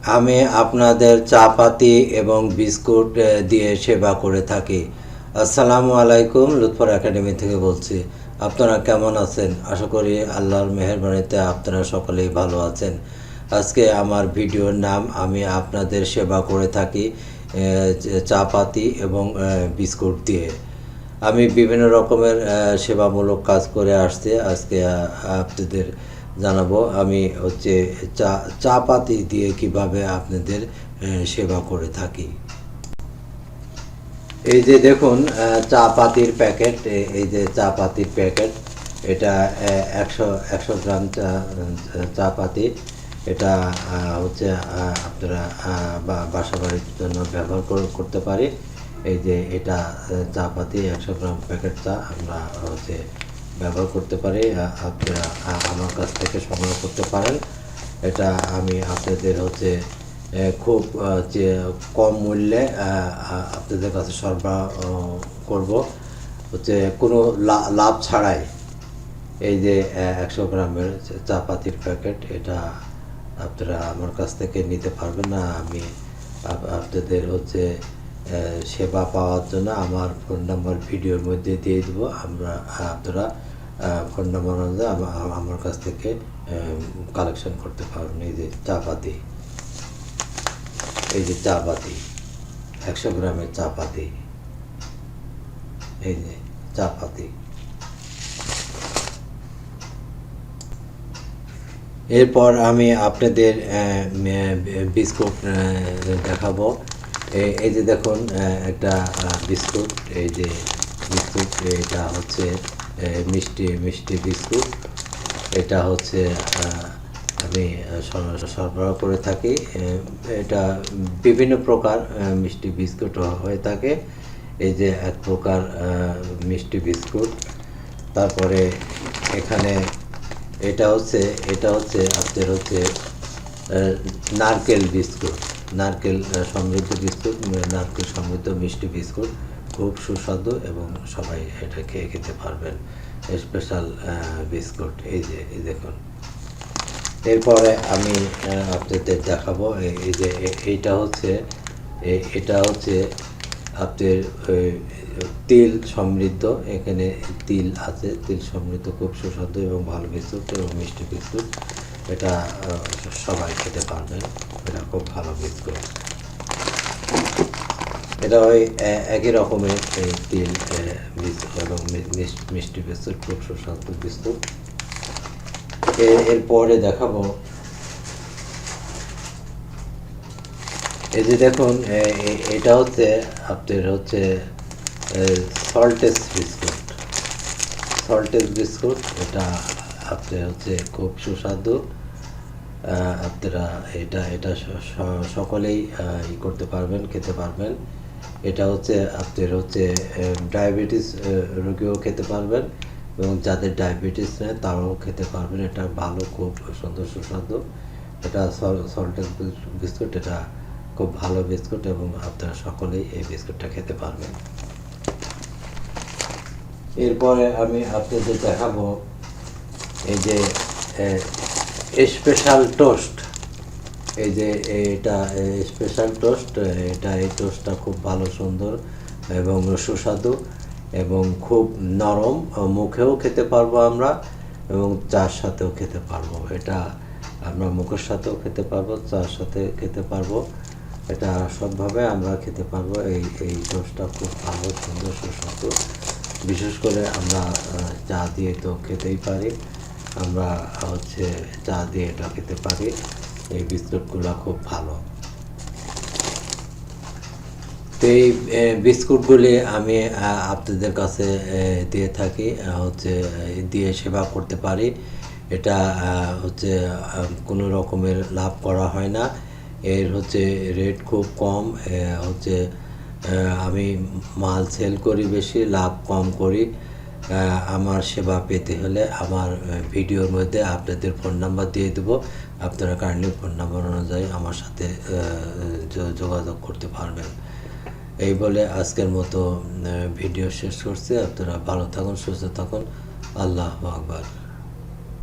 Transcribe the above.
আমি আপনাদের চা পাতি এবং বিস্কুট দিয়ে সেবা করে থাকি। আসসালামু আলাইকুম লুৎফর একাডেমি থেকে বলছি। আপনারা কেমন আছেন? আশা করি আল্লাহর মেহরবানিতে আপনারা সকলেই ভালো আছেন। আজকে আমার ভিডিওর নাম আমি আপনাদের সেবা করে থাকি আহ, যে চা পাতি এবং বিস্কুট দিয়ে। আমি বিভিন্ন রকমের সেবামূলক কাজ করে আসছি। আজকে আপনাদের জানাব। আমি হচ্ছে চা চা পাতি দিয়ে কীভাবে আপনাদের সেবা করে থাকি। এই যে দেখুন চা পাতির প্যাকেট এই যে চা পাতির প্যাকেট, এটা একশো একশো গ্রাম চা চা পাতি। এটা হচ্ছে আপনারা বাসা বাড়ির জন্য ব্যবহার করতে পারি। এই যে এটা চা পাতি, একশো গ্রাম প্যাকেট চা আমরা হচ্ছে ব্যবহার করতে পারি আপনারা আমার কাছ থেকে সংগ্রহ করতে পারেন। এটা আমি আপনাদের হচ্ছে খুব যে, কম মূল্যে আপনাদের কাছে সরবরাহ করব। হচ্ছে কোনো লাভ ছাড়াই। এই যে একশো গ্রামের চা পাতির প্যাকেট, এটা আপনারা আমার কাছ থেকে নিতে পারবেন না। আমি আপনাদের হচ্ছে সেবা পাওয়ার জন্য আমার ফোন নাম্বার ভিডিওর মধ্যে দিয়ে দেবো। আমরা, আপনারা ফোন নাম্বার অনুযায়ী আমার কাছ থেকে কালেকশন করতে পারবেন। এই যে চা পাতি এই যে চা পাতি একশো গ্রামের চা পাতি এই যে চা পাতি এরপর আমি আপনাদের বিস্কুট দেখাবো। এই যে দেখুন একটা বিস্কুট, এই যে বিস্কুট, এটা হচ্ছে মিষ্টি মিষ্টি বিস্কুট। এটা হচ্ছে আমি সরবরাহ করে থাকি। এটা বিভিন্ন প্রকার মিষ্টি বিস্কুট হয়ে থাকে। এই যে এক প্রকার মিষ্টি বিস্কুট। তারপরে এখানে এটা হচ্ছে এটা হচ্ছে, আপনার হচ্ছে নারকেল বিস্কুট। নারকেল সমৃদ্ধ বিস্কুট নারকেল সমৃদ্ধ মিষ্টি বিস্কুট, খুব সুস্বাদু এবং সবাই এটা খেয়ে খেতে পারবেন। স্পেশাল বিস্কুট, এই যে, এই দেখুন। এরপরে আমি আপনাদের দেখাবো এই যে এইটা হচ্ছে এটা হচ্ছে আপনার তিল সমৃদ্ধ। এখানে তিল আছে, তিল সমৃদ্ধ, খুব সুস্বাদু এবং ভালো বিস্কুট এবং মিষ্টি বিস্কুট। এটা সবাই খেতে পারবেন এটা খুব ভালো বিস্কুট এটা ওই একই রকমের তিল এবং মিষ্টি বিস্কুট খুব সুস্বাদু বিস্কুট। এরপরে দেখাবো। এই যে দেখুন এটা হচ্ছে আপনার হচ্ছে সল্টেস বিস্কুট। সল্টেস বিস্কুট, এটা আপনার হচ্ছে খুব সুস্বাদু। আপনারা এটা এটা সকলেই ই করতে পারবেন, খেতে পারবেন। এটা হচ্ছে আপনার হচ্ছে ডায়াবেটিস রোগীও খেতে পারবেন এবং যাদের ডায়াবেটিস নেই তারাও খেতে পারবেন। এটা ভালো, খুব সুন্দর, সুস্বাদু। এটা সল্টেড বিস্কুট, এটা খুব ভালো বিস্কুট এবং আপনারা সকলেই এই বিস্কুটটা খেতে পারবেন। এরপরে আমি আপনাদের দেখাবো এই যে স্পেশাল টোস্ট এই যে এটা স্পেশাল টোস্ট এটা, এই টোস্টটা খুব ভালো, সুন্দর এবং সুস্বাদু এবং খুব নরম মুখেও খেতে পারব আমরা এবং চার সাথেও খেতে পারব। এটা আমরা মুখের সাথেও খেতে পারব, চার সাথে খেতে পারব। এটা সবভাবে আমরা খেতে পারব। এই এই টোস্টটা খুব ভালো, সুন্দর, সুস্বাদু। বিশেষ করে আমরা চা দিয়ে তো খেতেই পারি। আমরা হচ্ছে চা দিয়ে এটা খেতে পারি। এই বিস্কুটগুলো খুব ভালো। তো এই বিস্কুটগুলি আমি আপনাদের কাছে দিয়ে থাকি হচ্ছে দিয়ে সেবা করতে পারি। এটা হচ্ছে কোনো রকমের লাভ করা হয় না। এর হচ্ছে রেট খুব কম হচ্ছে আমি মাল সেল করি বেশি, লাভ কম করি। আমার সেবা পেতে হলে আমার ভিডিওর মধ্যে আপনাদের ফোন নাম্বার দিয়ে দেবো। আপনারা কাইন্ডলি ফোন নাম্বার অনুযায়ী আমার সাথে যোগাযোগ করতে পারবেন। এই বলে আজকের মতো ভিডিও শেষ করছি। আপনারা ভালো থাকুন, সুস্থ থাকুন। আল্লাহ আকবার।